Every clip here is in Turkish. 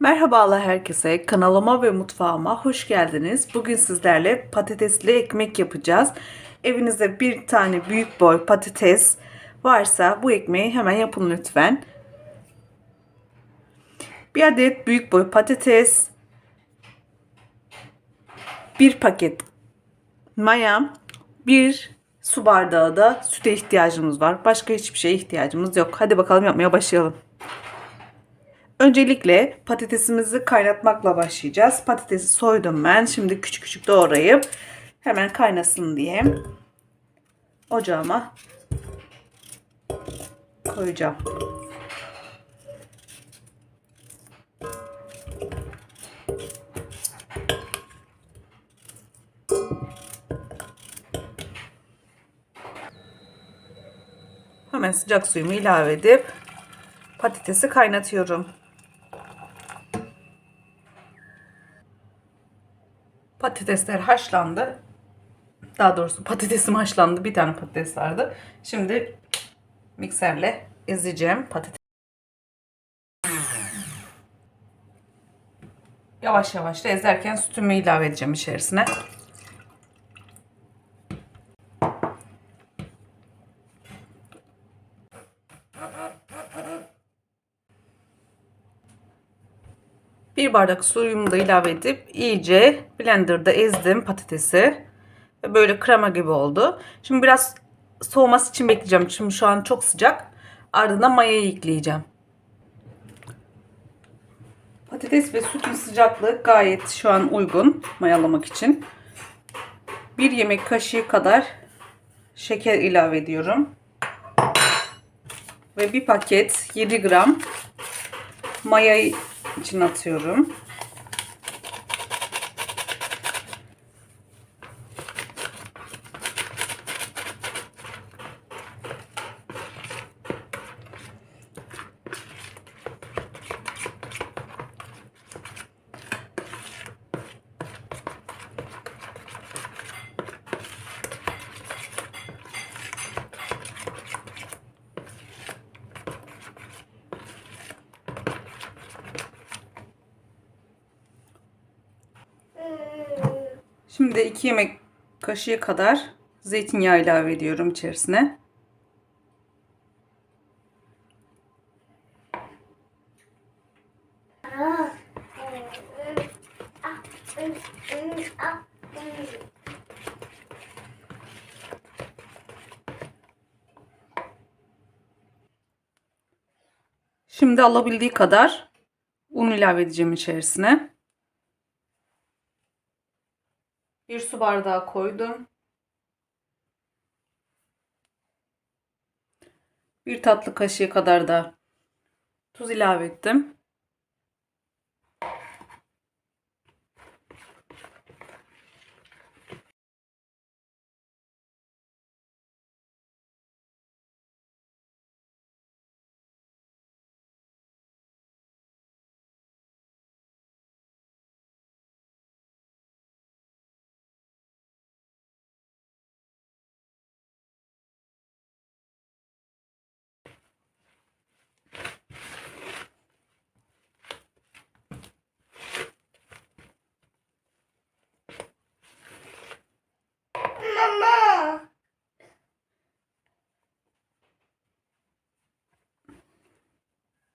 Merhabalar herkese. Kanalıma ve mutfağıma hoş geldiniz. Bugün sizlerle patatesli ekmek yapacağız. Evinizde bir tane büyük boy patates varsa bu ekmeği hemen yapın lütfen. Bir adet büyük boy patates, bir paket maya, bir su bardağı da süte ihtiyacımız var. Başka hiçbir şeye ihtiyacımız yok. Hadi bakalım yapmaya başlayalım. Öncelikle patatesimizi kaynatmakla başlayacağız. Patatesi soydum ben. Şimdi küçük küçük doğrayıp hemen kaynasın diye ocağıma koyacağım. Hemen sıcak suyumu ilave edip patatesi kaynatıyorum. Patatesler haşlandı. Daha doğrusu patatesim haşlandı. Bir tane patates vardı. Şimdi mikserle ezeceğim patates. Yavaş yavaş da ezerken sütümü ilave edeceğim içerisine. Bir bardak suyumu da ilave edip iyice blenderda ezdim patatesi. Ve böyle krema gibi oldu. Şimdi biraz soğuması için bekleyeceğim. Şimdi şu an çok sıcak. Ardından mayayı ekleyeceğim. Patates ve sütün sıcaklığı gayet şu an uygun mayalamak için. Bir yemek kaşığı kadar şeker ilave ediyorum. Ve bir paket 7 gram mayayı için atıyorum. Şimdi 2 yemek kaşığı kadar zeytinyağı ilave ediyorum içerisine. Şimdi alabildiği kadar un ilave edeceğim içerisine. Bir su bardağı koydum. Bir tatlı kaşığı kadar da tuz ilave ettim.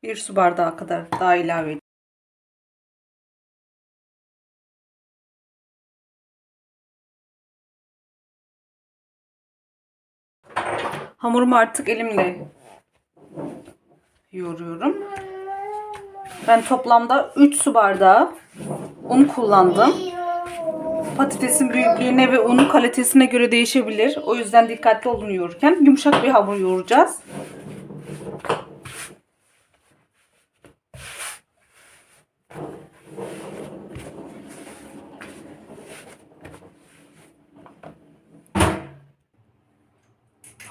1 su bardağı kadar daha ilave ediyorum. Hamurumu artık elimle yoğuruyorum. Ben toplamda 3 su bardağı un kullandım. Patatesin büyüklüğüne ve unun kalitesine göre değişebilir. O yüzden dikkatli olun yoğururken. Yumuşak bir hamur yoğuracağız.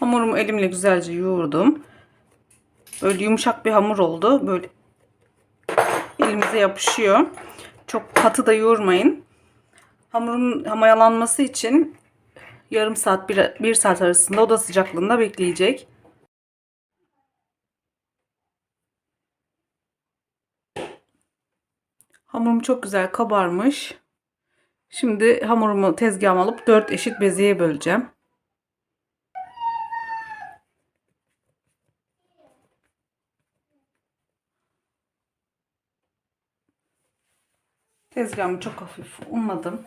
Hamurumu elimle güzelce yoğurdum. Böyle yumuşak bir hamur oldu. Böyle elimize yapışıyor. Çok katı da yoğurmayın. Hamurun mayalanması için yarım saat, bir, bir saat arasında oda sıcaklığında bekleyecek. Hamurum çok güzel kabarmış. Şimdi hamurumu tezgahıma alıp 4 eşit bezeye böleceğim. Tezgahımı çok hafif unladım.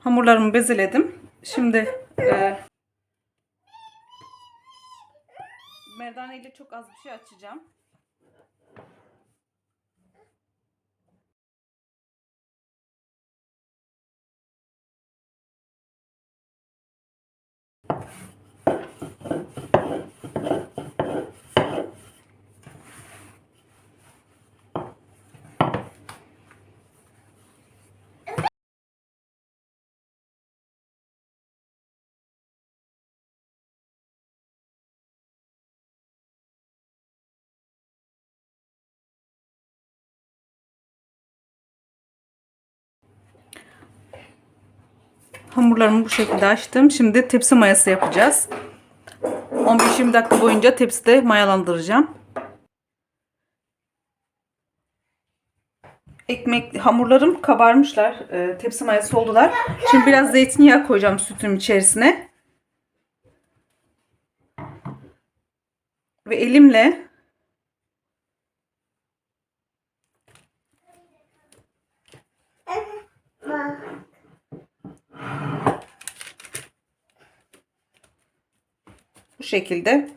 Hamurlarımı bezeledim. Şimdi e, merdane ile çok az bir şey açacağım. Hamurlarımı bu şekilde açtım. Şimdi tepsi mayası yapacağız. 15-20 dakika boyunca tepside mayalandıracağım. Ekmek hamurlarım kabarmışlar. Ee, tepsi mayası oldular. Şimdi biraz zeytinyağı koyacağım sütün içerisine. Ve elimle bu şekilde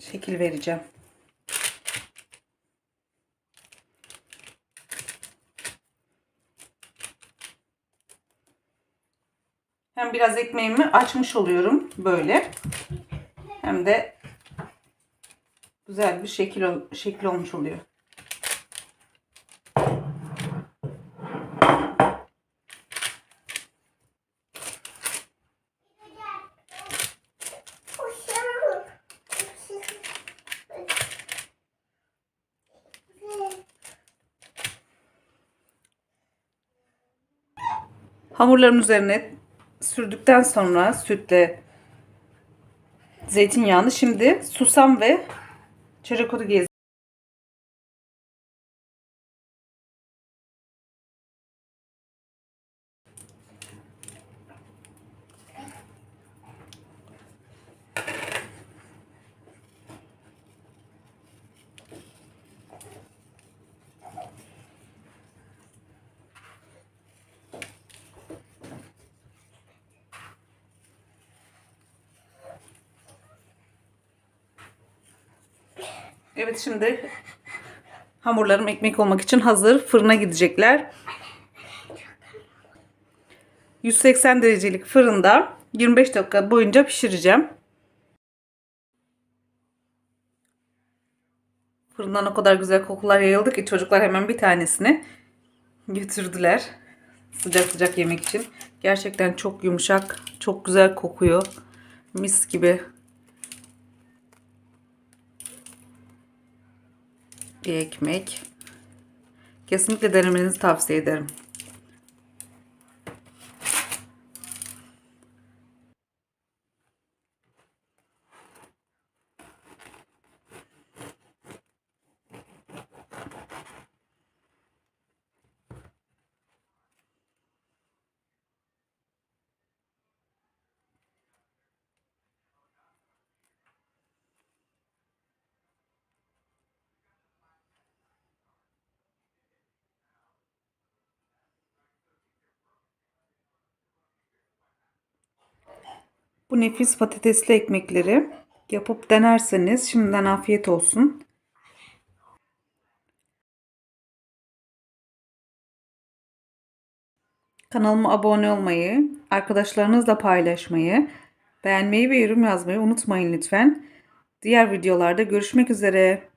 şekil vereceğim. Hem biraz ekmeğimi açmış oluyorum böyle. Hem de güzel bir şekil şekil olmuş oluyor. Hamurların üzerine sürdükten sonra sütle zeytinyağını şimdi susam ve çörek otu Evet şimdi hamurlarım ekmek olmak için hazır. Fırına gidecekler. 180 derecelik fırında 25 dakika boyunca pişireceğim. Fırından o kadar güzel kokular yayıldı ki çocuklar hemen bir tanesini götürdüler. Sıcak sıcak yemek için. Gerçekten çok yumuşak, çok güzel kokuyor. Mis gibi. Bir ekmek. Kesinlikle denemenizi tavsiye ederim. Bu nefis patatesli ekmekleri yapıp denerseniz şimdiden afiyet olsun. Kanalıma abone olmayı, arkadaşlarınızla paylaşmayı, beğenmeyi ve yorum yazmayı unutmayın lütfen. Diğer videolarda görüşmek üzere.